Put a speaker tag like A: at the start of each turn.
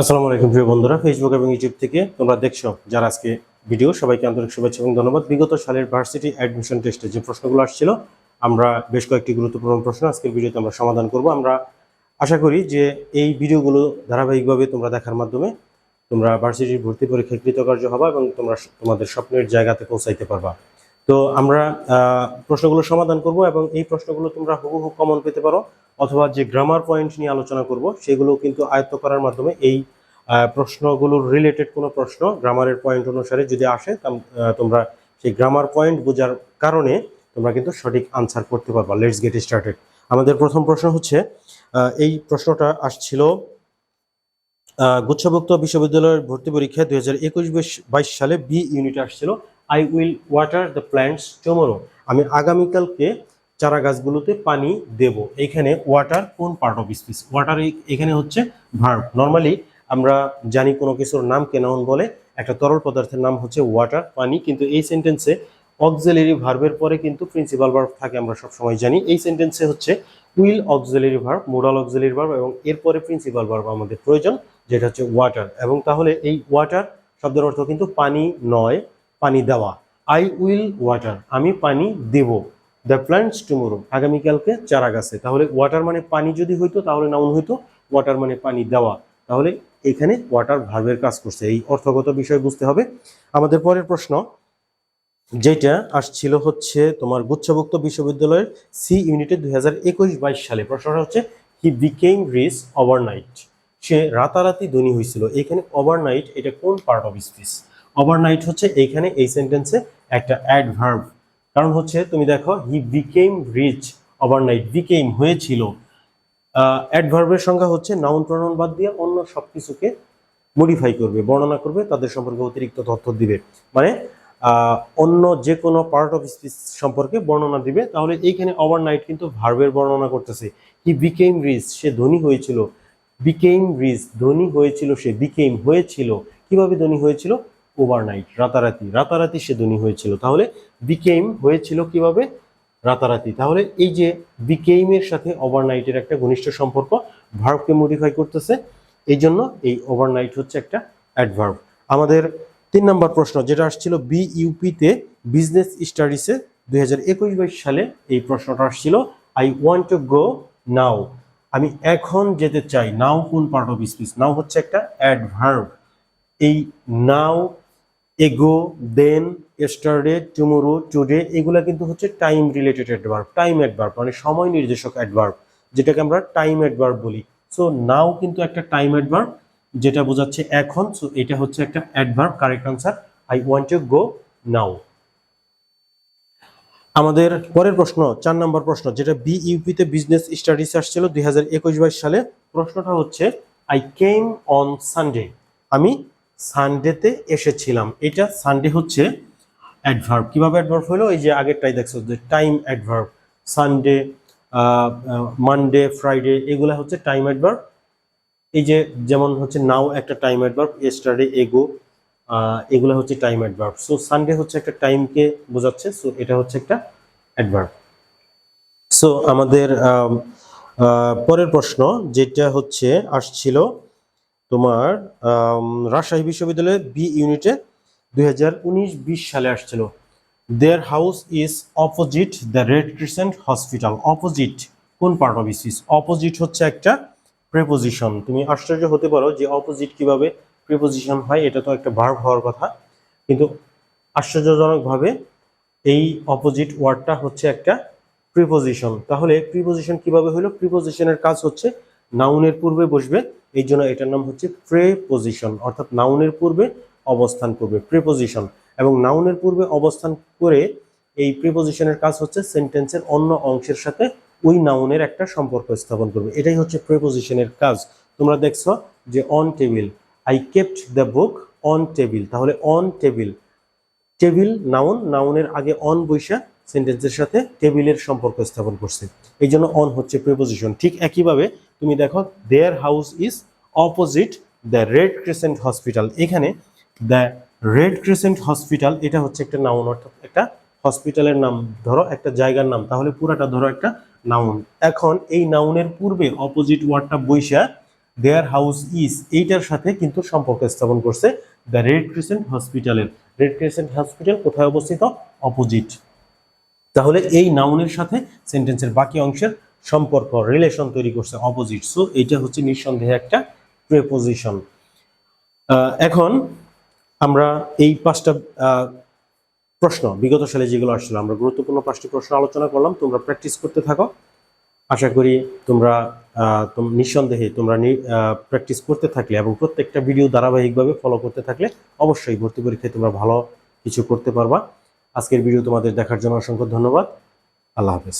A: আসসালামু আলাইকুম প্রিয় বন্ধুরা ফেসবুক এবং ইউটিউব থেকে তোমরা দেখছ যারা আজকে ভিডিও সবাইকে আন্তরিক শুভেচ্ছা এবং ধন্যবাদ। বিগত সালের ভার্সিটি অ্যাডমিশন টেস্টে যে প্রশ্নগুলো আসছিল, আমরা বেশ কয়েকটি গুরুত্বপূর্ণ প্রশ্ন আজকের ভিডিওতে আমরা সমাধান করব। আমরা আশা করি যে এই ভিডিওগুলো ধারাবাহিকভাবে তোমরা দেখার মাধ্যমে তোমরা ভার্সিটির ভর্তি পরীক্ষায় কৃতকার্য হবা এবং তোমরা তোমাদের স্বপ্নের জায়গাতে পৌঁছাইতে পারবা। তো আমরা প্রশ্নগুলো সমাধান করব এবং এই প্রশ্নগুলো তোমরা হুবহু কমন পেতে পারো। অথবা যে গ্রামার পয়েন্ট নিয়ে আলোচনা করব সেগুলো কিন্তু আয়ত্ত করার মাধ্যমে এই প্রশ্নগুলোর রিলেটেড কোনো প্রশ্ন গ্রামারের পয়েন্ট অনুসারে যদি আসে, তাম- তোমরা সেই গ্রামার পয়েন্ট বোঝার কারণে তোমরা কিন্তু সঠিক আনসার করতে পারবা। লেটস গেট স্টার্টেড আমাদের প্রথম প্রশ্ন হচ্ছে এই প্রশ্নটা আসছিল গুচ্ছভুক্ত বিশ্ববিদ্যালয়ের ভর্তি পরীক্ষায় দুই হাজার একুশ বাইশ সালে বি ইউনিট আসছিল I will water the plants tomorrow আমি আগামীকালকে চারা গাছগুলোতে পানি দেব। এখানে ওয়াটার কোন পার্ট অফ স্পিচ ওয়াটার এখানে হচ্ছে ভার্ব নর্মালি আমরা জানি কোনো কিছুর নাম কেনাউন বলে, একটা তরল পদার্থের নাম হচ্ছে ওয়াটার পানি, কিন্তু এই সেন্টেন্সে অক্সিলারি ভার্বের পরে কিন্তু প্রিন্সিপাল ভার্ব থাকে আমরা সবসময় জানি। এই সেন্টেন্সে হচ্ছে will auxiliary verb modal auxiliary verb এবং এরপরে প্রিন্সিপাল ভার্ব আমাদের প্রয়োজন, যেটা হচ্ছে ওয়াটার এবং তাহলে এই ওয়াটার শব্দের অর্থ কিন্তু পানি নয়, পানি দেওয়া। আই উইল ওয়াটার আমি পানি দেব। দ্য প্ল্যান্টস টুমোরো, আগামীকালকে চারা গাছে তাহলে ওয়াটার মানে পানি যদি হইতো, তাহলে নাউন হইতো ওয়াটার মানে পানি দেওয়া। তাহলে এখানে ওয়াটার ভার্বের কাজ করছে। এই অর্থগত বিষয় বুঝতে হবে। আমাদের পরের প্রশ্ন, যেটা আসছিল হচ্ছে তোমার গুচ্ছভুক্ত বিশ্ববিদ্যালয়ের সি ইউনিটে দুই হাজার একুশ বাইশ সালে। প্রশ্নটা হচ্ছে হি বিকেম রিচ ওভারনাইট সে রাতারাতি ধনী হয়েছিল। এখানে ওভারনাইট এটা কোন পার্ট অফ স্পিচ ওভারনাইট হচ্ছে এইখানে এই সেন্টেন্সে একটা অ্যাডভার্ব কারণ হচ্ছে, তুমি দেখো he became rich overnight became হয়েছিল। অ্যাডভার্বের সংখ্যা হচ্ছে নাউন প্রনাউন বাদ দিয়ে অন্য সব কিছুকে মডিফাই করবে, বর্ণনা করবে, তাদের সম্পর্কে অতিরিক্ত তথ্য দিবে। মানে অন্য যে কোনো পার্ট অফ স্পিচ সম্পর্কে বর্ণনা দিবে, তাহলে এইখানে ওভারনাইট কিন্তু ভার্বের বর্ণনা করতেছে। হি বিকেম রিচ সে ধনী হয়েছিল। বিকেম রিচ ধনী হয়েছিল, সে বিকেম হয়েছিল। কীভাবে ধনী হয়েছিল? ওভারনাইট রাতারাতি। রাতারাতি সে ধনী হয়েছিল। তাহলে বিকেম হয়েছিল কীভাবে? রাতারাতি। তাহলে এই যে বিকেইমের সাথে ওভারনাইটের একটা ঘনিষ্ঠ সম্পর্ক ভার্বকে মডিফাই করতেছে। এই জন্য এই ওভারনাইট হচ্ছে একটা অ্যাডভার্ব আমাদের তিন নম্বর প্রশ্ন, যেটা আসছিল বিইউপিতে বিজনেস স্টাডিসে দুই হাজার সালে এই প্রশ্নটা আসছিল I want to go now আমি এখন যেতে চাই। নাও কোন পার্ট অফ স্পিচ নাও হচ্ছে একটা অ্যাডভার্ব এই নাও এগো, দেন এস্টারডে টুমোরো টুডে এগুলা কিন্তু হচ্ছে time related adverb time adverb মানে সময় নির্দেশক অ্যাডভার্ব যেটাকে আমরা টাইম অ্যাডভার্ব বলি। সো নাও কিন্তু একটা টাইম অ্যাডভার্ব যেটা বোঝাচ্ছে এখন সো এটা হচ্ছে একটা adverb correct answer I want to go now আমাদের পরের প্রশ্ন, চার নম্বর প্রশ্ন, যেটা বিইউপিতে বিজনেস স্টাডিজ আসছিল দুই হাজার একুশ বাইশ সালে, প্রশ্নটা হচ্ছে আই কেম অন সানডে আমি সানডেতে এসেছিলাম। এটা সানডে হচ্ছে অ্যাডভার্ব কীভাবে অ্যাডভার্ব হলো? এই যে আগেরটাই দেখছ, যে time adverb Sunday Monday Friday এগুলা হচ্ছে টাইম অ্যাডভার্ব এই যে যেমন হচ্ছে নাও একটা টাইম অ্যাডভার্ব এস্টারডে এগো এগুলো হচ্ছে টাইম অ্যাডভার্ব সো সানডে হচ্ছে একটা টাইমকে বোঝাচ্ছে সো এটা হচ্ছে একটা অ্যাডভার্ব সো আমাদের পরের প্রশ্ন, যেটা হচ্ছে, আসছিল তোমার রাজশাহী বিশ্ববিদ্যালয়ের বি ইউনিটে দুই হাজার সালে আসছিল। Their house is opposite the Red Crescent Hospital opposite কোন পার্ট অফ স্পিচ অপোজিট হচ্ছে একটা প্রেপোজিশন তুমি আশ্চর্য হতে পারো যে অপোজিট কীভাবে প্রিপোজিশন হয়, এটা তো একটা ভার্ব হওয়ার কথা। কিন্তু আশ্চর্যজনকভাবে এই অপোজিট ওয়ার্ডটা হচ্ছে একটা প্রিপোজিশন তাহলে প্রিপোজিশন কীভাবে হলো? প্রিপোজিশনের কাজ হচ্ছে নাউনের পূর্বে বসবে, এই জন্য এটার নাম হচ্ছে প্রেপোজিশন অর্থাৎ নাউনের পূর্বে অবস্থান করবে প্রিপোজিশন এবং নাউনের পূর্বে অবস্থান করে এই প্রিপোজিশনের কাজ হচ্ছে সেন্টেন্সের অন্য অংশের সাথে ওই নাউনের একটা সম্পর্ক স্থাপন করবে। এটাই হচ্ছে প্রিপোজিশনের কাজ। তোমরা দেখছ যে on table I kept the book on table তাহলে অন টেবিল টেবিল নাউন নাউনের আগে অন বৈশা সেন্টেন্সের সাথে টেবিলের সম্পর্ক স্থাপন করছে। এই জন্য অন হচ্ছে প্রিপোজিশন ঠিক একইভাবে তুমি দেখো their house is opposite the Red Crescent Hospital এখানে দ্য রেড ক্রিসেন্ট হসপিটাল এটা হচ্ছে একটা নাউন অর্থাৎ একটা হসপিটালের নাম। ধরো একটা জায়গার নাম, তাহলে পুরাটা ধরো একটা নাউন এখন এই নাউনের পূর্বে অপোজিট ওয়ার্ডটা বৈশা দেয়ার হাউস ইজ এইটার সাথে কিন্তু সম্পর্ক স্থাপন করছে দ্য রেড ক্রিসেন্ট হসপিটালের রেড ক্রিসেন্ট হসপিটাল কোথায় অবস্থিত? অপোজিট তাহলে এই নাউনের সাথে সেন্টেন্সের বাকি অংশের সম্পর্ক রিলেশন তৈরি করছে অপোজিট সো এটা হচ্ছে নিঃসন্দেহে একটা প্রেপোজিশন এখন আমরা এই পাঁচটা প্রশ্ন, বিগত সালে যেগুলো আসছিল, আমরা গুরুত্বপূর্ণ পাঁচটি প্রশ্ন আলোচনা করলাম, তোমরা প্র্যাকটিস করতে থাকো। আশা করি তোমরা নিঃসন্দেহে তোমরা প্র্যাকটিস করতে থাকলে এবং প্রত্যেকটা ভিডিও ধারাবাহিকভাবে ফলো করতে থাকলে অবশ্যই ভর্তি পরীক্ষায় তোমরা ভালো কিছু করতে পারবা। আজকের ভিডিও তোমাদের দেখার জন্য অসংখ্য ধন্যবাদ। আল্লাহ হাফেজ।